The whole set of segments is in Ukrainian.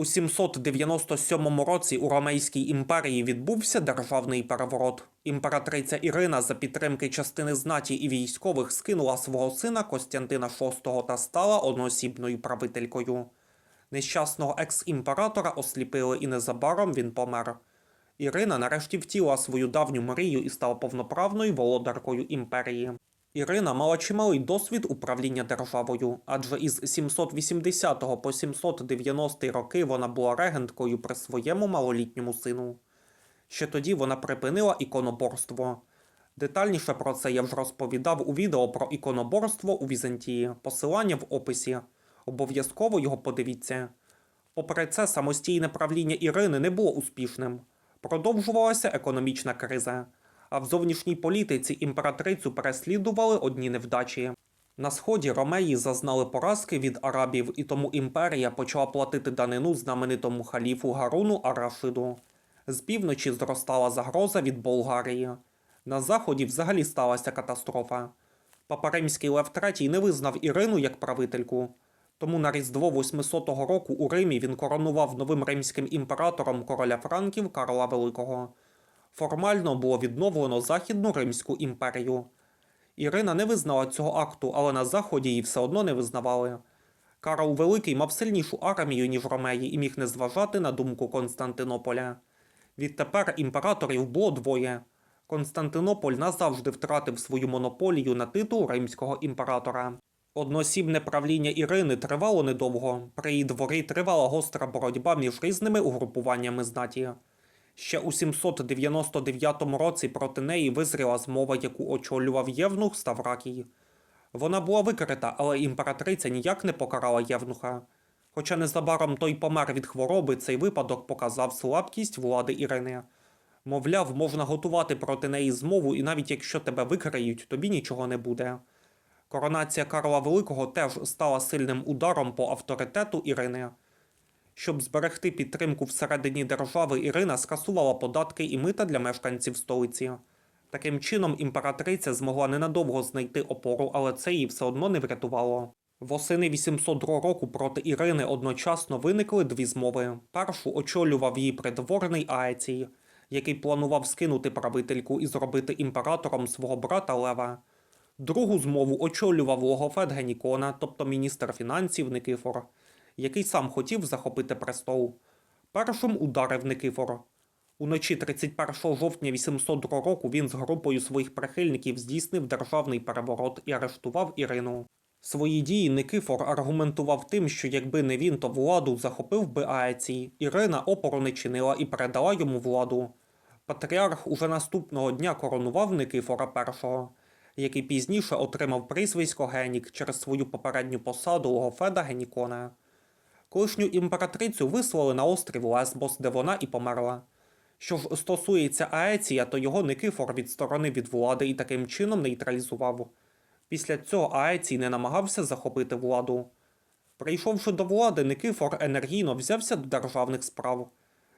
У 797 році у Ромейській імперії відбувся державний переворот. Імператриця Ірина за підтримки частини знаті і військових скинула свого сина Костянтина VI та стала одноосібною правителькою. Нещасного екс-імператора осліпили і незабаром він помер. Ірина нарешті втіла свою давню мрію і стала повноправною володаркою імперії. Ірина мала чималий досвід управління державою, адже із 780 по 790 роки вона була регенткою при своєму малолітньому сину. Ще тоді вона припинила іконоборство. Детальніше про це я вже розповідав у відео про іконоборство у Візантії, посилання в описі. Обов'язково його подивіться. Попри це, самостійне правління Ірини не було успішним. Продовжувалася економічна криза, а в зовнішній політиці імператрицю переслідували одні невдачі. На сході ромеї зазнали поразки від арабів, і тому імперія почала платити данину знаменитому халіфу Гаруну Арашиду. З півночі зростала загроза від Болгарії. На заході взагалі сталася катастрофа. Папа Римський Лев III не визнав Ірину як правительку. Тому на Різдво 800 року у Римі він коронував новим римським імператором короля Франків Карла Великого. Формально було відновлено Західну Римську імперію. Ірина не визнала цього акту, але на Заході її все одно не визнавали. Карл Великий мав сильнішу армію, ніж ромеї, і міг не зважати на думку Константинополя. Відтепер імператорів було двоє. Константинополь назавжди втратив свою монополію на титул римського імператора. Одноосібне правління Ірини тривало недовго. При її дворі тривала гостра боротьба між різними угрупуваннями знаті. Ще у 799 році проти неї визріла змова, яку очолював Євнух Ставракій. Вона була викрита, але імператриця ніяк не покарала Євнуха. Хоча незабаром той помер від хвороби, цей випадок показав слабкість влади Ірини. Мовляв, можна готувати проти неї змову, і навіть якщо тебе викриють, тобі нічого не буде. Коронація Карла Великого теж стала сильним ударом по авторитету Ірини. Щоб зберегти підтримку всередині держави, Ірина скасувала податки і мита для мешканців столиці. Таким чином, імператриця змогла ненадовго знайти опору, але це її все одно не врятувало. Восени 802 року проти Ірини одночасно виникли дві змови. Першу очолював її придворний Аецій, який планував скинути правительку і зробити імператором свого брата Лева. Другу змову очолював логофет Генікона, тобто міністр фінансів Никифор, який сам хотів захопити престол. Першим ударив Никифор. Уночі 31 жовтня 802 року він з групою своїх прихильників здійснив державний переворот і арештував Ірину. Свої дії Никифор аргументував тим, що якби не він, то владу захопив би Аецій. Ірина опору не чинила і передала йому владу. Патріарх уже наступного дня коронував Никифора І, який пізніше отримав прізвисько Генік через свою попередню посаду логофеда Генікона. Колишню імператрицю вислали на острів Лесбос, де вона і померла. Що ж стосується Аеція, то його Никифор відсторонив від влади і таким чином нейтралізував. Після цього Аецій не намагався захопити владу. Прийшовши до влади, Никифор енергійно взявся до державних справ.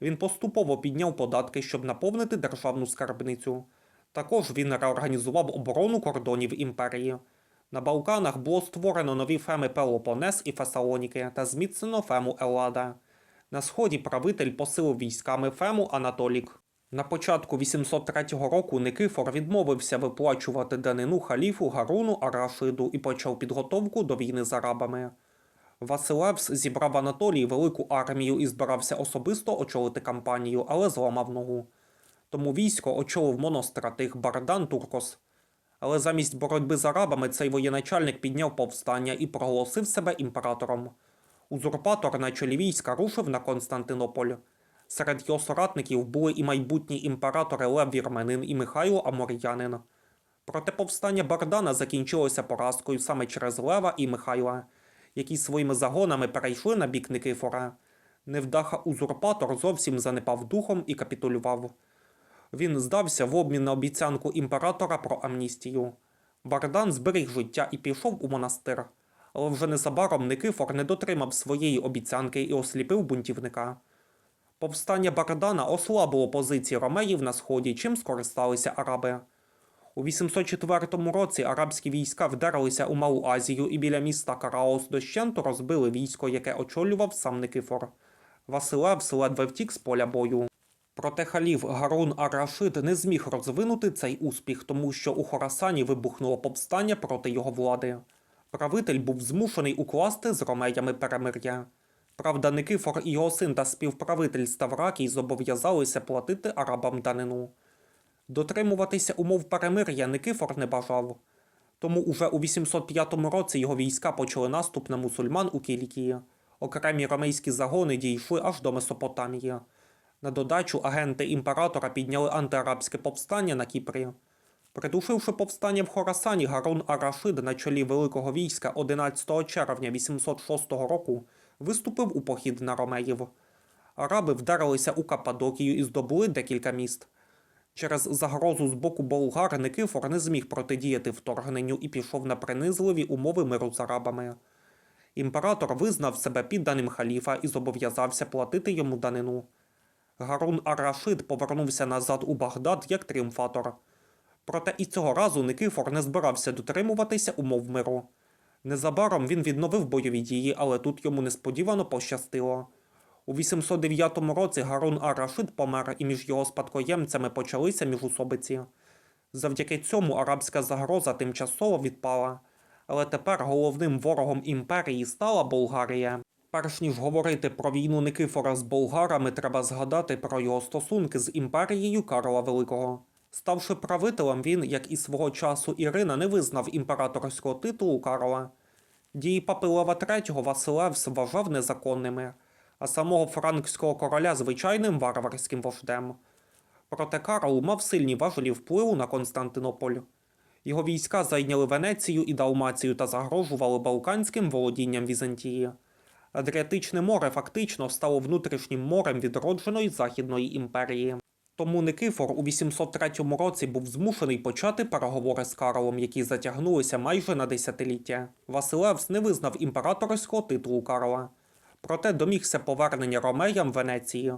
Він поступово підняв податки, щоб наповнити державну скарбницю. Також він реорганізував оборону кордонів імперії. На Балканах було створено нові феми Пелопонес і Фесалоніки та зміцнено фему Еллада. На сході правитель посилив військами фему Анатолік. На початку 803 року Никифор відмовився виплачувати данину халіфу Гаруну Арашиду і почав підготовку до війни з арабами. Василевс зібрав Анатолій велику армію і збирався особисто очолити кампанію, але зламав ногу. Тому військо очолив моностратих Бардан Туркос. Але замість боротьби з арабами цей воєначальник підняв повстання і проголосив себе імператором. Узурпатор на чолі війська рушив на Константинополь. Серед його соратників були і майбутні імператори Лев Вірменин і Михайло Амор'янин. Проте повстання Бардана закінчилося поразкою саме через Лева і Михайла, які своїми загонами перейшли на бік Никифора. Невдаха узурпатор зовсім занепав духом і капітулював. Він здався в обмін на обіцянку імператора про амністію. Бардан зберіг життя і пішов у монастир, але вже незабаром Никифор не дотримав своєї обіцянки і осліпив бунтівника. Повстання Бардана ослабило позиції ромеїв на сході, чим скористалися араби. У 804 році арабські війська вдерлися у Малу Азію і біля міста Караос дощенту розбили військо, яке очолював сам Никифор. Василевс ледве втік з поля бою. Проте халіф Гарун Ар-Рашид не зміг розвинути цей успіх, тому що у Хорасані вибухнуло повстання проти його влади. Правитель був змушений укласти з ромеями перемир'я. Правда, Никифор і його син та співправитель Ставракій зобов'язалися платити арабам данину. Дотримуватися умов перемир'я Никифор не бажав. Тому уже у 805 році його війська почали наступ на мусульман у Кілікії. Окремі ромейські загони дійшли аж до Месопотамії. На додачу агенти імператора підняли антиарабське повстання на Кіпрі. Придушивши повстання в Хорасані, Гарун Ар-Рашид на чолі великого війська 11 червня 806 року виступив у похід на ромеїв. Араби вдарилися у Каппадокію і здобули декілька міст. Через загрозу з боку болгар Никифор не зміг протидіяти вторгненню і пішов на принизливі умови миру з арабами. Імператор визнав себе підданим халіфа і зобов'язався платити йому данину. Гарун Ар-Рашид повернувся назад у Багдад як тріумфатор. Проте і цього разу Никифор не збирався дотримуватися умов миру. Незабаром він відновив бойові дії, але тут йому несподівано пощастило. У 809 році Гарун Ар-Рашид помер, і між його спадкоємцями почалися міжусобиці. Завдяки цьому арабська загроза тимчасово відпала, але тепер головним ворогом імперії стала Болгарія. Перш ніж говорити про війну Никифора з болгарами, треба згадати про його стосунки з імперією Карла Великого. Ставши правителем, він, як і свого часу Ірина, не визнав імператорського титулу Карла. Дії папи Лева III Василевс вважав незаконними, а самого франкського короля звичайним варварським вождем. Проте Карл мав сильні важелі впливу на Константинополь. Його війська зайняли Венецію і Далмацію та загрожували балканським володінням Візантії. Адріатичне море фактично стало внутрішнім морем відродженої Західної імперії. Тому Никифор у 803 році був змушений почати переговори з Карлом, які затягнулися майже на десятиліття. Василевс не визнав імператорського титулу Карла, проте домігся повернення ромеям Венеції.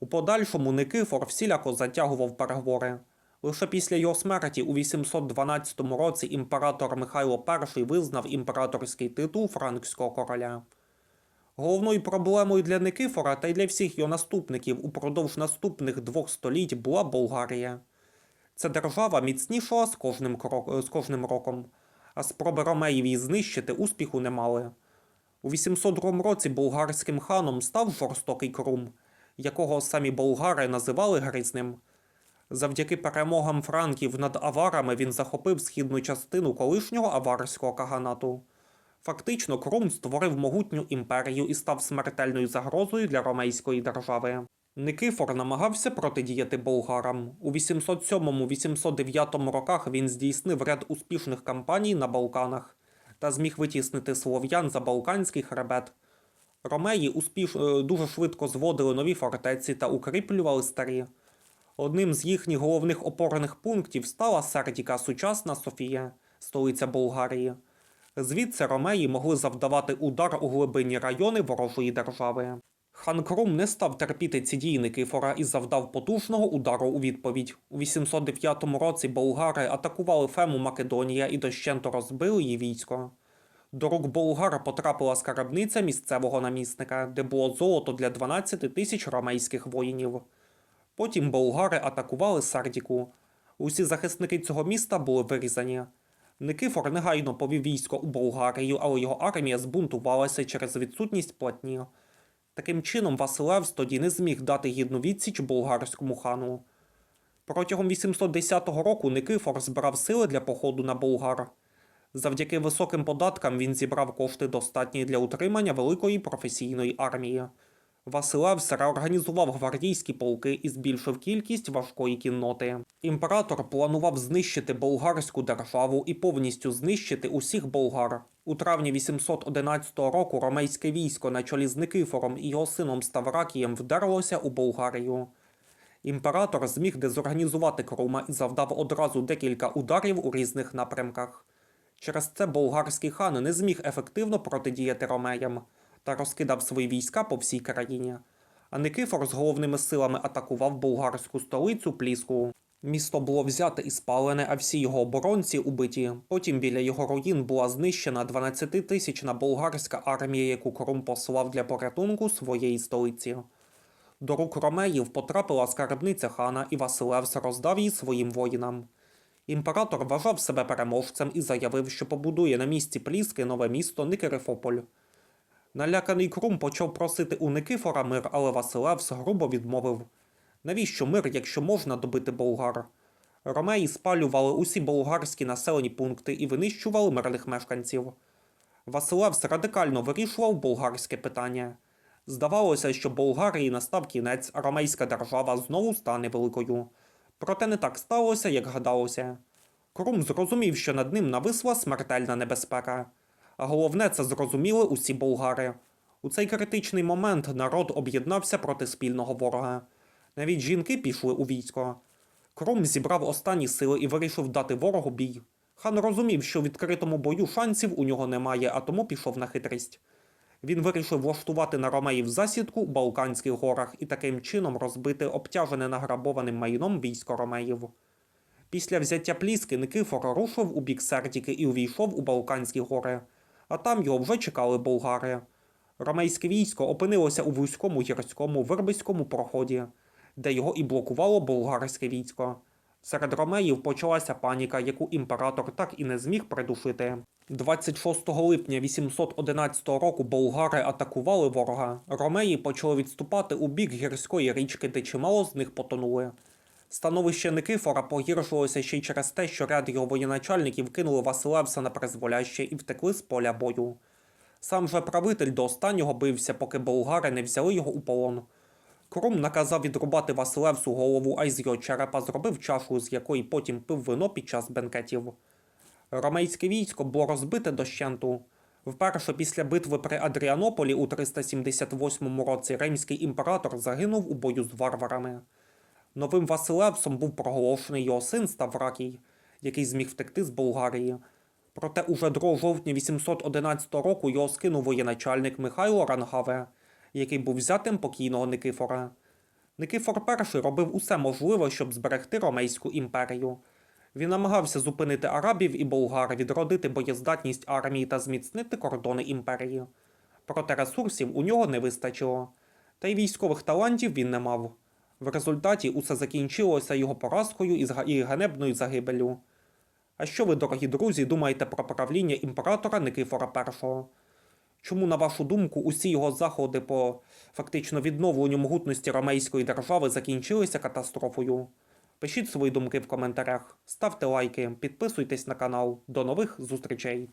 У подальшому Никифор всіляко затягував переговори. Лише після його смерті у 812 році імператор Михайло І визнав імператорський титул франкського короля. Головною проблемою для Никифора та й для всіх його наступників упродовж наступних двох століть була Болгарія. Ця держава міцнішала з кожним, крок... з кожним роком, а спроби ромеїв її знищити успіху не мали. У 802 році болгарським ханом став жорстокий Крум, якого самі болгари називали Гризним. Завдяки перемогам франків над аварами він захопив східну частину колишнього аварського каганату. Фактично, Крум створив могутню імперію і став смертельною загрозою для ромейської держави. Никифор намагався протидіяти болгарам. У 807-809 роках він здійснив ряд успішних кампаній на Балканах та зміг витіснити слов'ян за Балканський хребет. Ромеї успіш... е, дуже швидко зводили нові фортеці та укріплювали старі. Одним з їхніх головних опорних пунктів стала Сердіка, сучасна Софія, столиця Болгарії. Звідси ромеї могли завдавати удар у глибинні райони ворожої держави. Хан Крум не став терпіти ці дії Никифора і завдав потужного удару у відповідь. У 809 році болгари атакували Фему Македонія і дощенто розбили її військо. До рук болгара потрапила скарбниця місцевого намісника, де було золото для 12 тисяч ромейських воїнів. Потім болгари атакували Сардіку. Усі захисники цього міста були вирізані. Никифор негайно повів військо у Болгарію, але його армія збунтувалася через відсутність платні. Таким чином, Василевс тоді не зміг дати гідну відсіч болгарському хану. Протягом 810 року Никифор збирав сили для походу на Болгар. Завдяки високим податкам він зібрав кошти достатні для утримання великої професійної армії. Василевс реорганізував гвардійські полки і збільшив кількість важкої кінноти. Імператор планував знищити болгарську державу і повністю знищити усіх болгар. У травні 811 року ромейське військо на чолі з Никифором і його сином Ставракієм вдерлося у Болгарію. Імператор зміг дезорганізувати Крума і завдав одразу декілька ударів у різних напрямках. Через це болгарський хан не зміг ефективно протидіяти ромеям та розкидав свої війська по всій країні. А Никифор з головними силами атакував болгарську столицю Пліску. Місто було взяте і спалене, а всі його оборонці убиті. Потім біля його руїн була знищена 12-тисячна болгарська армія, яку Крум послав для порятунку своєї столиці. До рук ромеїв потрапила скарбниця хана, і Василевс роздав її своїм воїнам. Імператор вважав себе переможцем і заявив, що побудує на місці Пліски нове місто Никерифополь. Наляканий Крум почав просити у Никифора мир, але Василевс грубо відмовив. Навіщо мир, якщо можна добити болгар? Ромеї спалювали усі болгарські населені пункти і винищували мирних мешканців. Василевс радикально вирішував болгарське питання. Здавалося, що Болгарії настав кінець, а ромейська держава знову стане великою. Проте не так сталося, як гадалося. Крум зрозумів, що над ним нависла смертельна небезпека. А головне, це зрозуміли усі болгари. У цей критичний момент народ об'єднався проти спільного ворога. Навіть жінки пішли у військо. Крум зібрав останні сили і вирішив дати ворогу бій. Хан розумів, що в відкритому бою шансів у нього немає, а тому пішов на хитрість. Він вирішив влаштувати на ромеїв засідку у Балканських горах і таким чином розбити обтяжене награбованим майном військо ромеїв. Після взяття пліски Никифор рушив у бік Сердіки і увійшов у Балканські гори, а там його вже чекали болгари. Ромейське військо опинилося у вузькому гірському вербиському проході, де його і блокувало болгарське військо. Серед ромеїв почалася паніка, яку імператор так і не зміг придушити. 26 липня 811 року болгари атакували ворога. Ромеї почали відступати у бік гірської річки, де чимало з них потонули. Становище Никифора погіршилося ще й через те, що ряд його воєначальників кинули Василевса на призволяще і втекли з поля бою. Сам же правитель до останнього бився, поки болгари не взяли його у полон. Крум наказав відрубати Василевсу голову, а із його черепа зробив чашу, з якої потім пив вино під час бенкетів. Ромейське військо було розбите дощенту. Вперше після битви при Адріанополі у 378 році римський імператор загинув у бою з варварами. Новим Василевсом був проголошений його син Ставракій, який зміг втекти з Болгарії. Проте уже 2 жовтня 811 року його скинув воєначальник Михайло Рангаве, який був взятим покійного Никифора. Никифор І робив усе можливе, щоб зберегти Ромейську імперію. Він намагався зупинити арабів і болгар, відродити боєздатність армії та зміцнити кордони імперії. Проте ресурсів у нього не вистачило, та й військових талантів він не мав. В результаті усе закінчилося його поразкою і ганебною загибеллю. А що ви, дорогі друзі, думаєте про правління імператора Никифора І? Чому, на вашу думку, усі його заходи по фактично відновленню могутності ромейської держави закінчилися катастрофою? Пишіть свої думки в коментарях, ставте лайки, підписуйтесь на канал. До нових зустрічей!